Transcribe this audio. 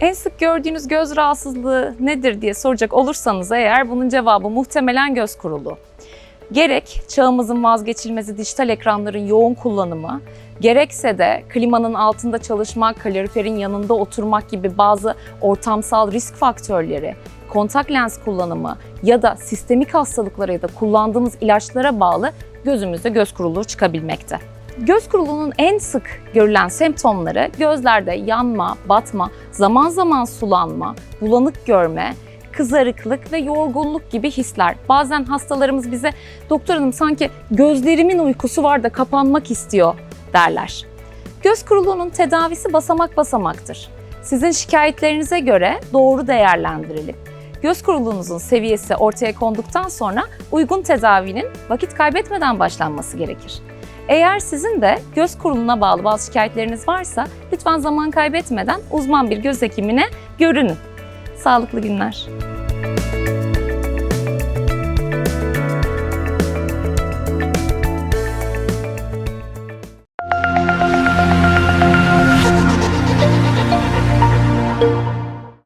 En sık gördüğünüz göz rahatsızlığı nedir diye soracak olursanız eğer bunun cevabı muhtemelen göz kuruluğu. Gerek çağımızın vazgeçilmezi dijital ekranların yoğun kullanımı, gerekse de klimanın altında çalışmak, kaloriferin yanında oturmak gibi bazı ortamsal risk faktörleri, kontak lens kullanımı ya da sistemik hastalıklara ya da kullandığımız ilaçlara bağlı gözümüzde göz kuruluğu çıkabilmekte. Göz kuruluğunun en sık görülen semptomları gözlerde yanma, batma, zaman zaman sulanma, bulanık görme, kızarıklık ve yorgunluk gibi hisler. Bazen hastalarımız bize doktor hanım sanki gözlerimin uykusu var da kapanmak istiyor derler. Göz kuruluğunun tedavisi basamak basamaktır. Sizin şikayetlerinize göre doğru değerlendirilip göz kuruluğunuzun seviyesi ortaya konduktan sonra uygun tedavinin vakit kaybetmeden başlanması gerekir. Eğer sizin de göz kuruluna bağlı bazı şikayetleriniz varsa lütfen zaman kaybetmeden uzman bir göz hekimine görünün. Sağlıklı günler.